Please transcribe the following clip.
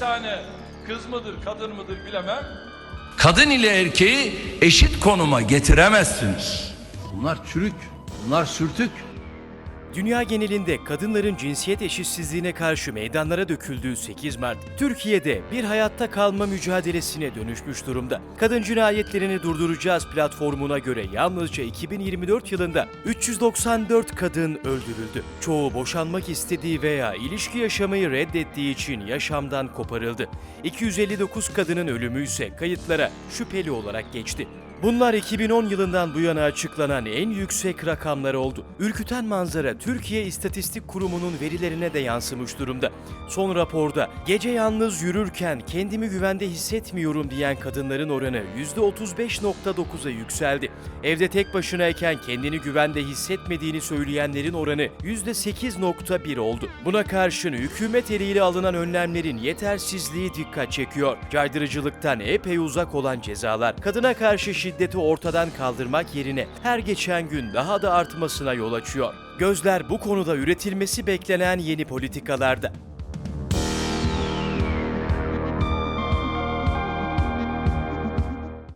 tane kız mıdır, kadın mıdır bilemem. Kadın ile erkeği eşit konuma getiremezsiniz. Bunlar çürük, bunlar sürtük. Dünya genelinde kadınların cinsiyet eşitsizliğine karşı meydanlara döküldüğü 8 Mart, Türkiye'de bir hayatta kalma mücadelesine dönüşmüş durumda. Kadın cinayetlerini durduracağız platformuna göre yalnızca 2024 yılında 394 kadın öldürüldü. Çoğu boşanmak istediği veya ilişki yaşamayı reddettiği için yaşamdan koparıldı. 259 kadının ölümü ise kayıtlara şüpheli olarak geçti. Bunlar 2010 yılından bu yana açıklanan en yüksek rakamlar oldu. Ürküten manzara Türkiye İstatistik Kurumu'nun verilerine de yansımış durumda. Son raporda gece yalnız yürürken kendimi güvende hissetmiyorum diyen kadınların oranı %35.9'a yükseldi. Evde tek başınayken kendini güvende hissetmediğini söyleyenlerin oranı %8.1 oldu. Buna karşın hükümet eliyle alınan önlemlerin yetersizliği dikkat çekiyor. Caydırıcılıktan epey uzak olan cezalar kadına karşı şiddeti ortadan kaldırmak yerine her geçen gün daha da artmasına yol açıyor. Gözler bu konuda üretilmesi beklenen yeni politikalarda.